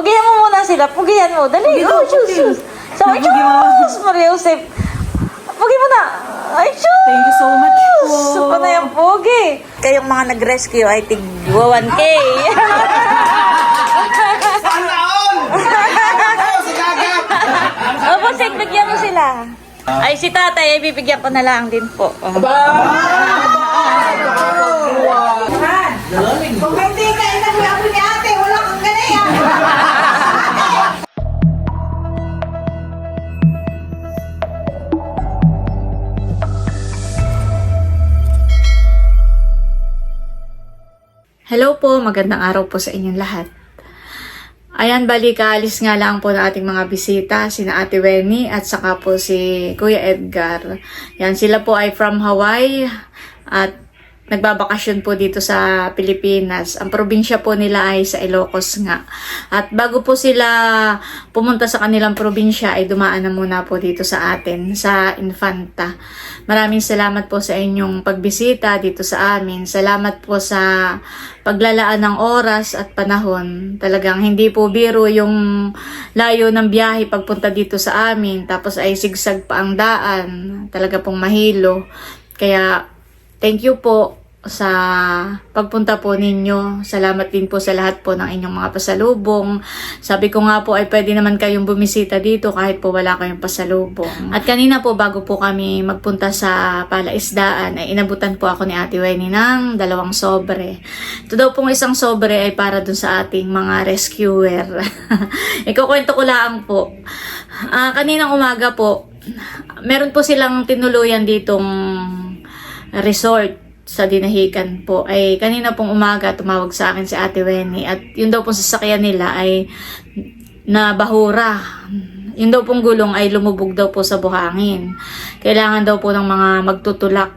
Pugihan mo muna sila. Pugihan mo. Dali. Pugi Oh, pugi. shoes. Sabi, shoes, Maria Josep. Pugi mo na. Ay, shoes. Thank you so much po. Supa na yung pugi. Kayong mga nag-rescue ay tig 1K. Opo, Sek, bigyan mo sila. Ay, si tatay, ay bibigyan ko na lang din po. Kung hindi Hello po, magandang araw po sa inyong lahat. Ayan, bali kaalis nga lang po ng ating mga bisita, sina Ate Wenny at saka po si Kuya Edgar. Yan, sila po ay from Hawaii at nagbabakasyon po dito sa Pilipinas. Ang probinsya po nila ay sa Ilocos nga. At bago po sila pumunta sa kanilang probinsya ay dumaan na muna po dito sa atin, sa Infanta. Maraming salamat po sa inyong pagbisita dito sa amin. Salamat po sa paglalaan ng oras at panahon. Talagang hindi po biro yung layo ng biyahe pagpunta dito sa amin. Tapos ay sigsag pa ang daan. Talaga pong mahilo. Kaya thank you po sa pagpunta po ninyo. Salamat din po sa lahat po ng inyong mga pasalubong. Sabi ko nga po ay pwede naman kayong bumisita dito kahit po wala kayong pasalubong. At kanina po bago po kami magpunta sa palaisdaan ay inabutan po ako ni Ate Wenny ng dalawang sobre. Ito daw pong isang sobre ay para dun sa ating mga rescuer. Ikukwento ko lang po. Ah, kaninang umaga po, meron po silang tinuluyan ditong resort sa dinahikan po ay kanina pong umaga tumawag sa akin si Ate Wenny at yun daw pong sasakyan nila ay nabahura. Yun daw pong gulong ay lumubog daw po sa buhangin. Kailangan daw po ng mga magtutulak.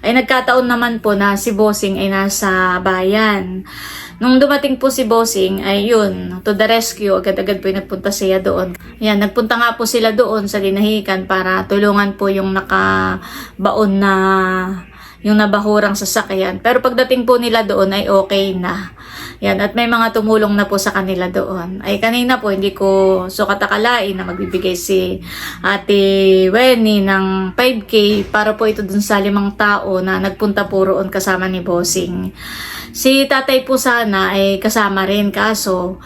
Ay nagkataon naman po na si Bossing ay nasa bayan. Nung dumating po si Bossing, ay yun, to the rescue, agad-agad po yung nagpunta siya doon. Yan, nagpunta nga po sila doon sa dinahikan para tulungan po yung nakabaon na yung nabahurang sasakyan. Pero pagdating po nila doon ay okay na. Yan, at may mga tumulong na po sa kanila doon. Ay kanina po, hindi ko sukat akalain na magbibigay si Ate Wenny ng 5K para po ito dun sa limang tao na nagpunta po roon kasama ni Bossing. Si tatay po sana ay kasama rin kaso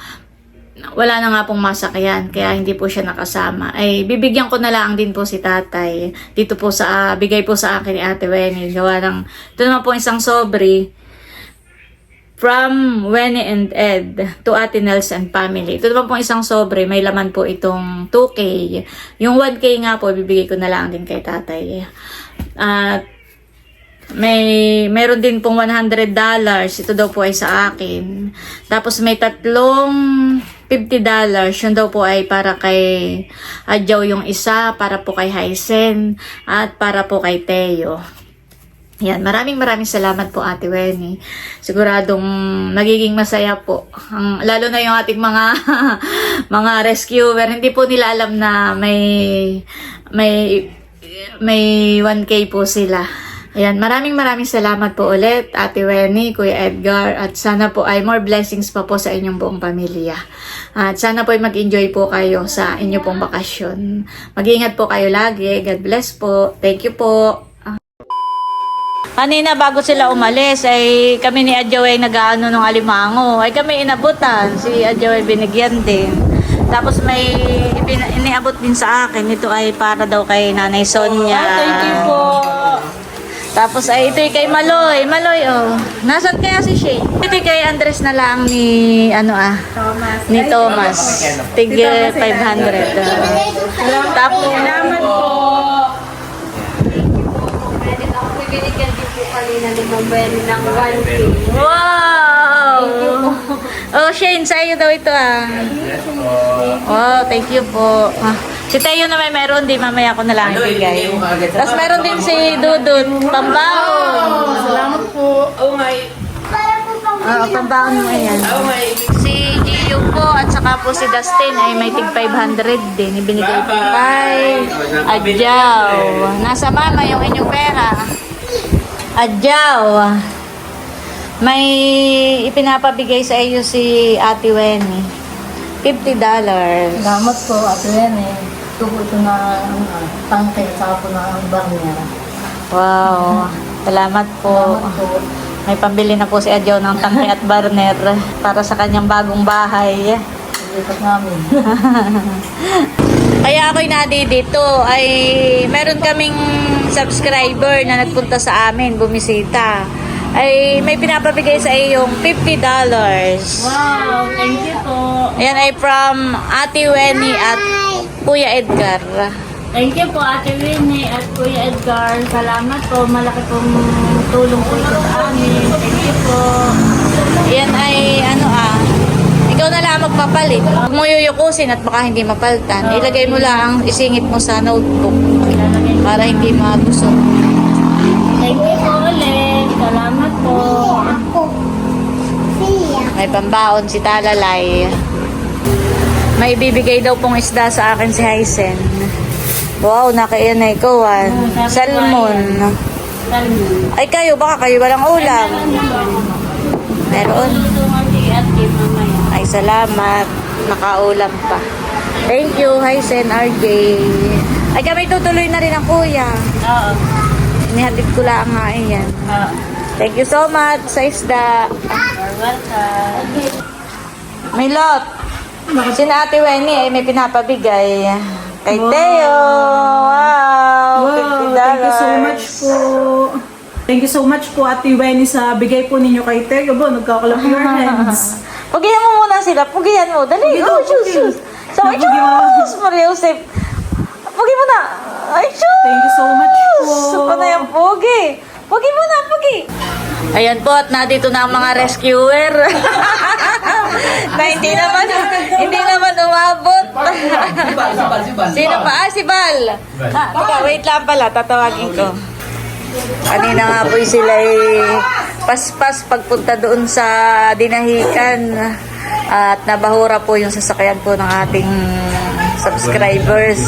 wala na nga pong masakyan, kaya hindi po siya nakasama. Ay, bibigyan ko na lang din po si tatay. Dito po sa, ah, bigay po sa akin ni Ate Wenny. Gawa ng, ito naman po isang sobre. From Wenny and Ed to Ate Nels and family. Ito naman po isang sobre. May laman po itong 2K. Yung 1K nga po, bibigay ko na lang din kay tatay. At may meron din pong 100 dollars. Ito daw po ay sa akin. Tapos may tatlong 50 dollars. Yun daw po ay para kay Adjaw yung isa, para po kay Hysen, at para po kay Teo. Yan, maraming maraming salamat po Ate Wenny. Siguradong magiging masaya po. Ang, lalo na yung ating mga mga rescuer. Hindi po nila alam na may may may 1K po sila. Ayan, maraming maraming salamat po ulit, Ate Wenny, Kuya Edgar, at sana po ay more blessings pa po sa inyong buong pamilya. At sana po ay mag-enjoy po kayo sa inyo pong bakasyon. Mag-ingat po kayo lagi. God bless po. Thank you po. Kanina bago sila umalis ay kami ni Adjaw ay nag-aano ng alimango. Ay kami inabutan. Si Adjaw ay binigyan din. Tapos may iniabot din sa akin. Ito ay para daw kay Nanay Sonia. Thank you po. Tapos ay ito kay Maloy. Maloy oh. Nasaan kaya si Shane? Ito kay Andres na lang ni ano ah. Thomas. Ni Thomas. Tig 500. ah. Tapos Salamat po. Binigyan din po kanina ni Ma'am Benny ng 1K. Wow! Oh, Shane, sa iyo daw ito ah. Wow, thank you po. Ah, si Tayo naman meron din, mamaya ko na lang ibigay. Tapos meron din si Dudut, pambaon. Salamat po. Oh my. Ah, pambaon mo yan. Oh my. Si Gio po at saka po si Dustin ay may tig 500 din. Ibinigay po kay Adjaw. Nasa mama yung inyong pera. Adjaw. May ipinapabigay sa iyo si Ate Wenny. $50. Salamat po, Ate. Ito po ito na uh, tangke sa po na barnier. Wow. Salamat po. Salamat po. May pambili na po si Adjo ng tangke at burner para sa kanyang bagong bahay. Lipat namin. Kaya ako'y nadi dito ay meron kaming subscriber na nagpunta sa amin, bumisita. Ay may pinapabigay sa iyong $50. Wow, thank you po. Ayan ay from Ate Wenny at Kuya Edgar. Thank you po, Ate Winnie at Kuya Edgar. Salamat po. Malaki pong tulong po ito sa amin. Thank you po. Ayan ay ano ah, ikaw na lang magpapalit. Huwag mo yuyukusin at baka hindi mapaltan. Ilagay mo lang, isingit mo sa notebook para hindi mabusog. Thank you po ulit. Salamat po. May pambaon si Talalay. May bibigay daw pong isda sa akin si Hysen. Wow, nakaiyan na ikaw ah. Salmon. Salmon. Ay kayo, baka kayo walang ulam. Meron. Ay, salamat. Nakaulam pa. Thank you, Hysen RJ. Ay, kami tutuloy na rin ang kuya. Oo. Inihatid ko lang nga yan. Oo. Thank you so much sa isda. You're welcome. May lot. Si Ate Wenny ay may pinapabigay. Kay Wow. Teo. Wow. Wow, $50. thank you so much po. Thank you so much po, Ate Wenny, sa bigay po ninyo kay Tego. Bo, nagkakalap your hands. Pugihan mo muna sila. Pugihan mo. Dali. Pugi Oh, pugi. shoot. So, ay, shoot. Maria Joseph. Pugi mo na. Ay, shoot. Thank you so much po. Suko na yung pugi. Pugi mo na, pugi. Ayan po, at nandito na ang mga rescuer. na hindi naman, hindi naman umabot. Sino pa? Ah, si Bal. Ah, teka, wait lang pala, tatawagin ko. Kanina nga po sila eh, paspas pagpunta doon sa dinahikan. At nabahura po yung sasakyan po ng ating subscribers.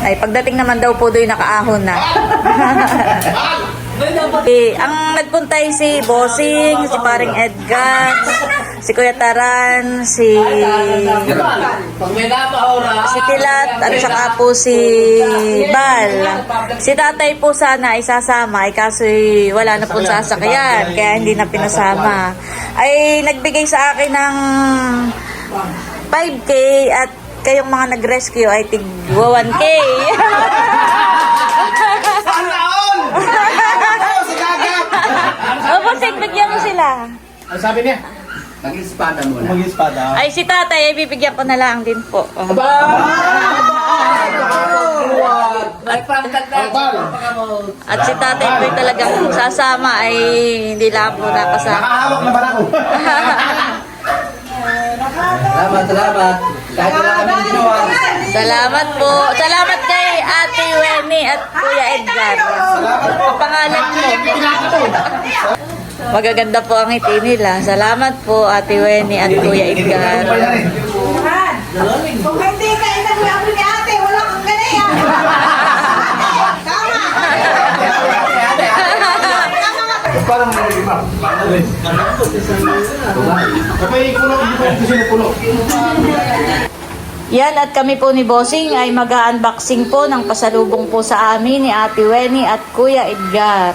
Ay, pagdating naman daw po doon nakaahon na. eh, ang nagpuntay si Bossing, si paring Edgar, si Kuya Taran, si si Tilat at saka po si Bal. Si tatay po sana ay sasama ay kaso eh, wala na po sasakyan kaya hindi na pinasama. Ay nagbigay sa akin ng 5K at kayong mga nag-rescue ay tig 1K. o, Bossing, bigyan mo sila. Ano sabi niya? Nag-espada muna. Ay, si tatay, ay bibigyan ko na lang din po. Oh. Na. At si tatay po ay talagang sasama ay hindi lang po nakasama. Nakahawak na ba ako? Salamat, salamat. Kahit wala kami ginawa. Salamat po. Salamat kay Ate Wenny at Kuya Edgar. Ang pangalan mo. Magaganda po ang ngiti nila. Salamat po Ate Wenny at Kuya Edgar. Kung hindi ka inagulang ni ate, wala kang ganyan. Parang nalilima. Kapay kulo, hindi pa ito sinupulo. Yan at kami po ni Bossing ay mag-unboxing po ng pasalubong po sa amin ni Ate Wenny at Kuya Edgar.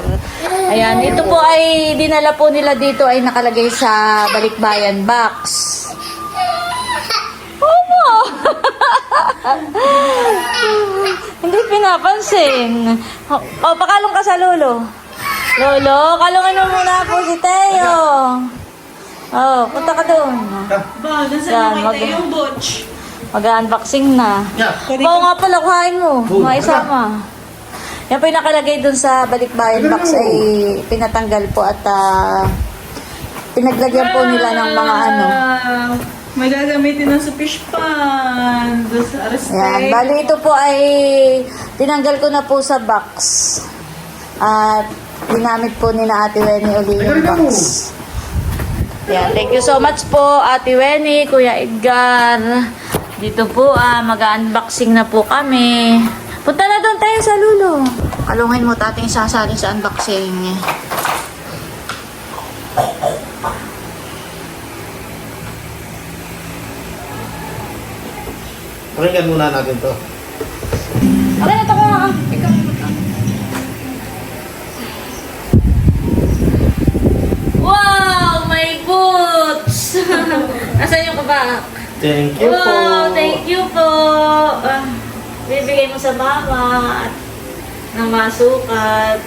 Ayan, ito po ay dinala po nila dito ay nakalagay sa balikbayan box. Ano? Hindi pinapansin. O, oh, pakalong ka sa lolo. Lolo, kalungan mo muna po si Teo. Oh, punta ka doon. Ba, nasa kay yung butch. Mag-unboxing na. Oo nga pala, kuhain mo. Maisama. Yan po yung nakalagay dun sa balikbayan box ay pinatanggal po at ah, pinaglagyan po nila ng mga ano. Ah, May gagamitin ng sa fish pan. Doon sa. Yan. Bali ito po ay tinanggal ko na po sa box. At ginamit po ni na Ate Wenny uli yung box. Yan. Thank you so much po Ate Wenny, Kuya Edgar. Dito po ah, mag-unboxing na po kami. Punta na doon tayo sa lulo. Kalungin mo tating sasali sa unboxing. Pakinggan muna natin to. Okay, ito ko nga. Ikaw. Wow! My boots! Nasaan yung kabak? Thank you po. Wow! Thank you po! Ah, bibigay mo sa mama at ng masukat.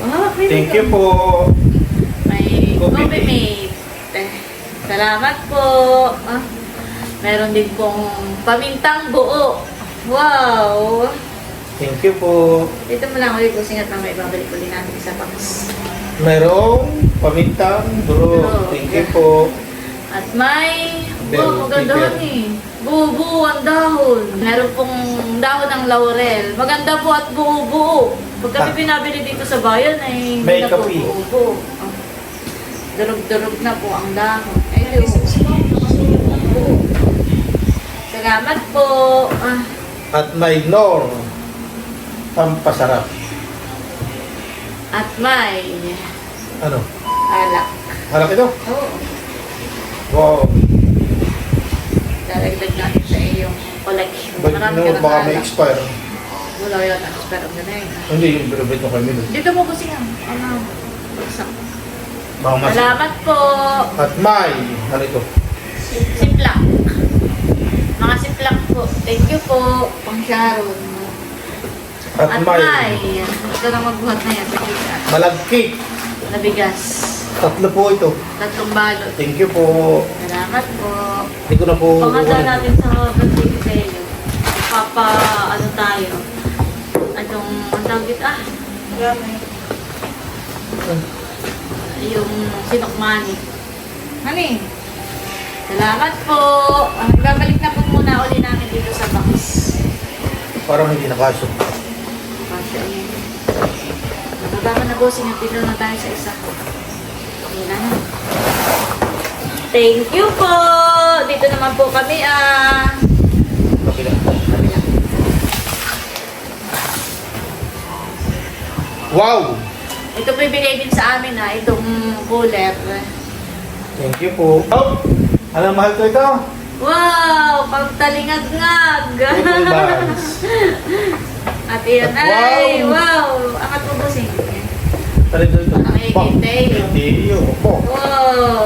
Wow, Thank you po. May Coffee mate. Eh, Salamat po. Ah, meron din pong pamintang buo. Wow! Thank you po. Dito mo lang ulit kasi nga may babalik ulit natin sa box. Merong pamintang bro. Bro. Thank you po. At may, Bell oh, maganda pepper. ni. Buo-buo ang dahon. Meron pong dahon ng laurel. Maganda po at buo-buo. Pag kami Ah. binabili dito sa bayan ay hindi May na po buo-buo. Ah. Durog-durog na po ang dahon. Ay, buo. Salamat po. Ah, At may nor. Pampasarap. at may Ano? alak. Harap ito? Oo. Wow. Ba't Marami no, ka baka may alak. expire. Wala yun. Expert ang ganun. Hindi, yung binabit mo kay Milo. Dito mo kasi yan. Ano? Bagsak. Baka mas... Salamat po. At may, ano ito? Siplak. Mga siplak po. Thank you po. Pang Sharon. At, At may, may. Ito na magbuhat na yan. Bigas. malagkit. Na bigas. Tatlo po ito. Tatlong balot. Thank you po. Salamat po. Hindi ko na po... Panganda natin sa birthday sa'yo. Papa, ano tayo? Anong, ang tawag dito? Ah, yung sinukmani. Hani? Salamat po. Ah, Babalik na po muna uli namin dito sa box. Parang hindi nakasok. Kasi ayun. Nababa na bossing at dito na tayo sa isa. Na na. Thank you po! Dito naman po kami ah. Wow! Ito po ibigay din sa amin ah, itong cooler. Thank you po. Oh! Alam, mahal ko ito. Wow! Pagtalingag-ngag! Triple bands. At yan Wow! ay, wow! Angat mo bossing. Tali doon ito. Ang ikintay. Hindi, opo. Wow!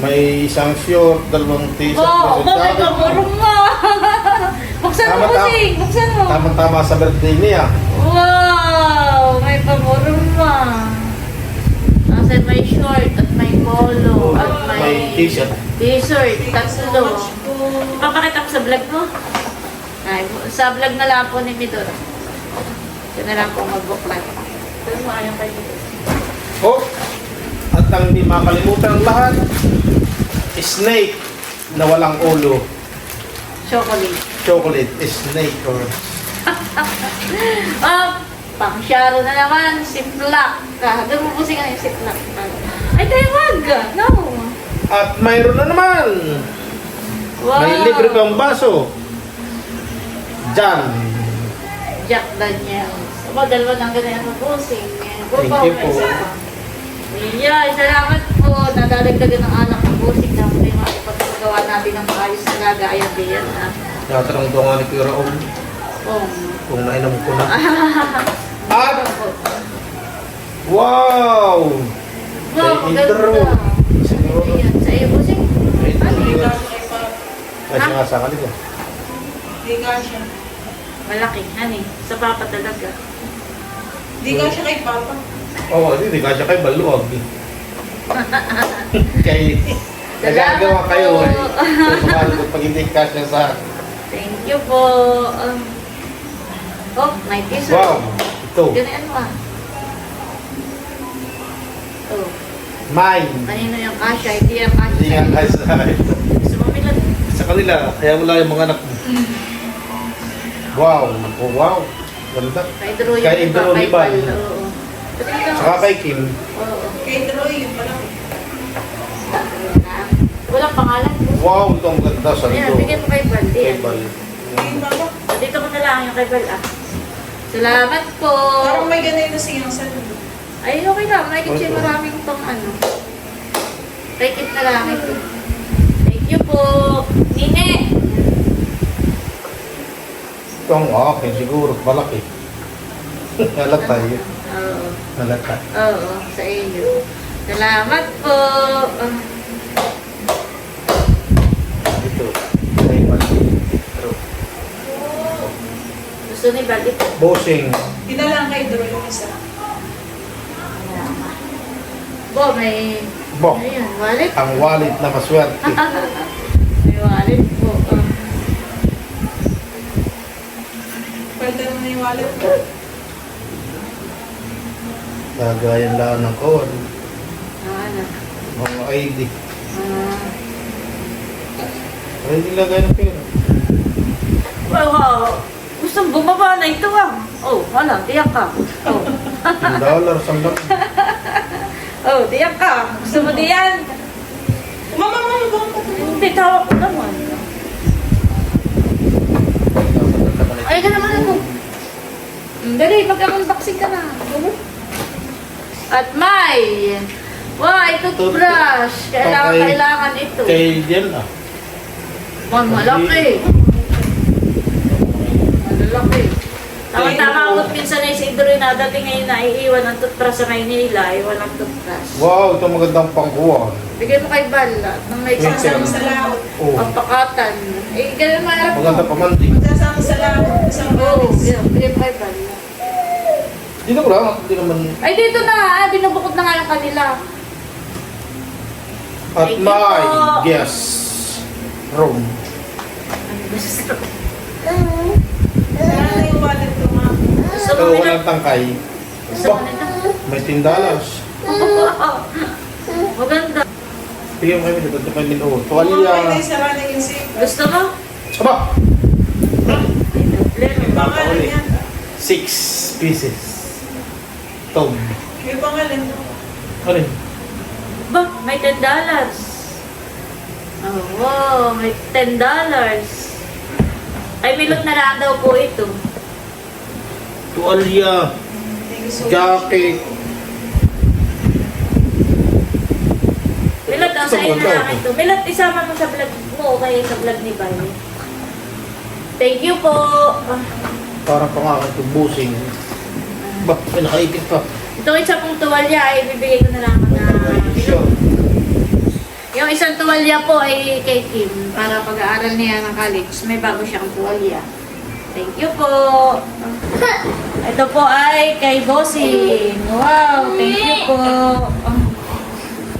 May isang short, dalawang t-shirt. Wow! jacket. kamurong mo! Buksan mo bossing! Buksan mo! Tama-tama sa birthday niya. Wow! Pamuruma. Kasi may short at may polo at may, May t-shirt. t-shirt. Tatlo. Papakita ko sa vlog mo. Ay, sa vlog na lang po ni Midor. Ito na lang po magbuklat. Ito mo ayaw kayo. Oh! At ang hindi makalimutan lahat, snake na walang ulo. Chocolate. Chocolate snake or Ah, pang Sharo na naman. Siplak. Ah, Gumubusin ka na yung siplak. Ay, tayo wag. No. At mayroon na naman. Wow. May libre pang baso. Jan. Jack Daniels. Aba, dalawa ng ganyan ang pusing. Thank you po. Yeah, salamat po. Nadadagdagan ng anak ng pusing na muli makipagpagawa natin ng maayos na lagayan diyan. Ha? Natanong doon nga ni Kuya Raul Oh. kung nainom ko na. At wow! Wow. Siguro. Ayan, sa iyo Ano Idro. yun? Kasi nga sa kanila. Di ka siya. Malaki, hani. Sa papa talaga. Di ka siya kay Papa. Oo, oh, hindi ka siya kay Baluag. kay nagagawa kayo eh. Ko pag hindi ka siya sa... Thank you po. Um, oh, may t-shirt. Wow! Ito. Ganyan mo ah. Oh, Mine. kanino yung kasha? Hindi yung kasha. Hindi nga kaya sa Gusto mo bilan? sa kanila. Kaya wala yung mga anak mo. Wow! Oh, wow! Ganda. Kay Drew yung Kay Drew. Ito dito. Saka kay Kim. Oo. Kay Troy, yun pala. Walang pangalan. Wow! Ito ang ganda sa Ayan, ito. bigyan mo kay. Bal. Kay Papa. Dito ko na lang yung kay Val ah. Salamat po. Parang may ganito siyang sa Ay, okay lang. May kitchen Okay. maraming pang ano. Kay Kit na lang ito. Thank you po. Nine. Ito ang akin siguro, malaki. Halata yun. Oo. Halata. Oo, sa iyo. Salamat po. Ah, Ito. May mali. Ito. Gusto ni Bal ito. Bossing. Dinalang kay Drew yung isa. Bo, may... Bo. Ayun, wallet. Ang wallet na maswerte. may wallet po. Ah. Pwede mo na yung wallet ko. Lagayan lang ng kawan. Ah, ano? Mga ID. Ah. Ay, hindi lagay ng pera. Wow, wow. Gusto bumaba na ito ah. Oh, wala, tiyak ka. Oh. Dollar, sandal. oh, tiyak ka. Gusto mo diyan? Mama, mama, mama. Hindi, tawag ko naman. Ay, ka naman ako. Mm, Dali, mag-unboxing ka na. At may... Wow, ito toothbrush. Kailangan, kailangan ito. Kay Jen ah. Man, malaki. Malaki. Tama-tama ako minsan ay si Idroy na dating ngayon na iiwan ang toothbrush sa Maynila, ay walang toothbrush. Wow, ito magandang pangkuhan. Bigay mo kay Bala nang may isang sir. Sa laot. Oh, pampakatan. Eh, ganun maharap maganda pa man din. Sasama sa laot. Isang Oo, balis. bigay mo kay Bala. Dito ko lang, hindi naman. Ay, dito na ah, binubukod na nga yung kanila. At you my guest room. Ano gusto? Saan na yung wallet ko, ma'am? Mo nila? walang tangkay. Mo nila? May 10 dollars. Maganda. Bigyan mo kami dito, ito kami pwede Tuwalya. Gusto mo? Aba! May pangalan yan. Six pieces. Tom. May pangalan. Ano yun? Ba, may $10. Oh, wow, may $10. Ay, milot na lang daw po ito. Tuwalya. Thank you so much. Jacket. Milot, ang sa'yo na lang ito. Milot, isama mo sa vlog mo o kaya sa vlog ni Bali. Thank you po. Para pa nga ito busing. Ba, may nakaipit pa. Ito isa pong tuwalya ay bibigay ko na lang na Sure. Yung isang tuwalya po ay kay Kim para pag-aaral niya ng college. May bago siyang tuwalya. Thank you po. Ito po ay kay Bossing. Wow, thank you po.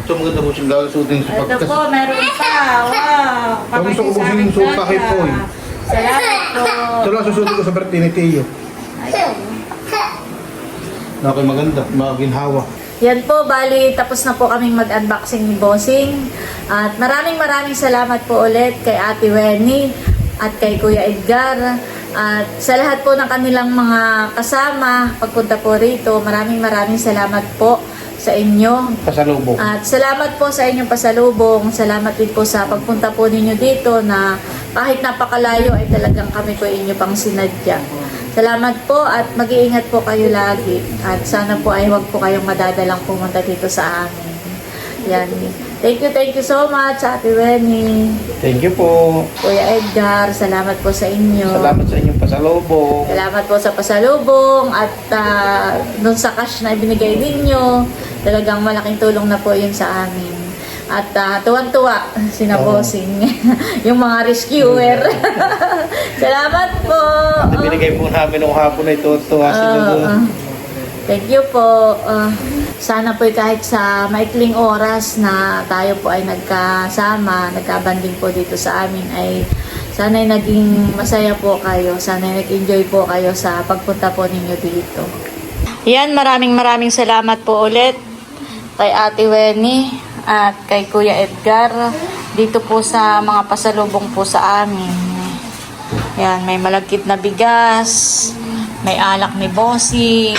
Ito maganda busing gagasutin sa Ito pagkas. po, meron pa. Wow. Ang gusto ko Papakita sa Bossing akin yung suot kahit talaga. po eh. Salamat po. Ito lang susutin ko sa birthday ni Tio. Ayun. Na ako'y maganda, maginhawa. Yan po, bali tapos na po kaming mag-unboxing ni Bossing. At maraming maraming salamat po ulit kay Ate Wenny at kay Kuya Edgar. At sa lahat po ng kanilang mga kasama, pagpunta po rito, maraming maraming salamat po sa inyo. Pasalubong. At salamat po sa inyong pasalubong. Salamat din po sa pagpunta po ninyo dito na kahit napakalayo ay talagang kami po inyo pang sinadya. Salamat po at mag-iingat po kayo lagi. At sana po ay huwag po kayong madadalang pumunta dito sa amin. Yan. Thank you, thank you so much, Ate Wenny. Thank you po. Kuya Edgar, salamat po sa inyo. Salamat sa inyong pasalubong. Salamat po sa pasalubong at uh, dun sa cash na ibinigay ninyo. Talagang malaking tulong na po yun sa amin. At ah, tuwan-tuwa sina. Bossing, yung mga rescuer. Salamat po. At binigay po namin nung hapon na ito. Tuwa sila Oo, doon. ah. thank you po. Ah, sana po kahit sa maikling oras na tayo po ay nagkasama, nagkabanding po dito sa amin ay sana ay naging masaya po kayo. Sana ay nag-enjoy po kayo sa pagpunta po ninyo dito. Yan, maraming maraming salamat po ulit kay Ate Wenny at kay Kuya Edgar dito po sa mga pasalubong po sa amin. Yan, may malagkit na bigas, may alak ni Bossing,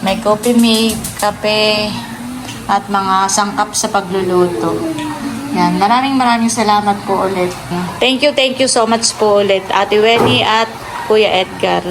may coffee milk, kape, at mga sangkap sa pagluluto. Yan, maraming maraming salamat po ulit. Thank you, thank you so much po ulit, Ate Wenny at Kuya Edgar.